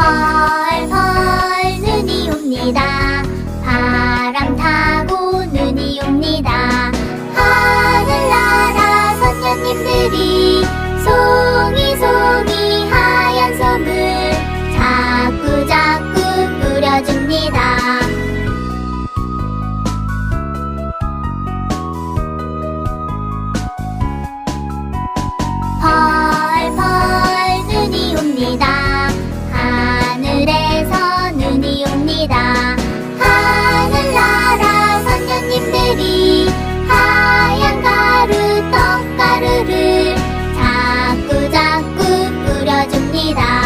펄펄 눈이 옵니다. 해줍니다.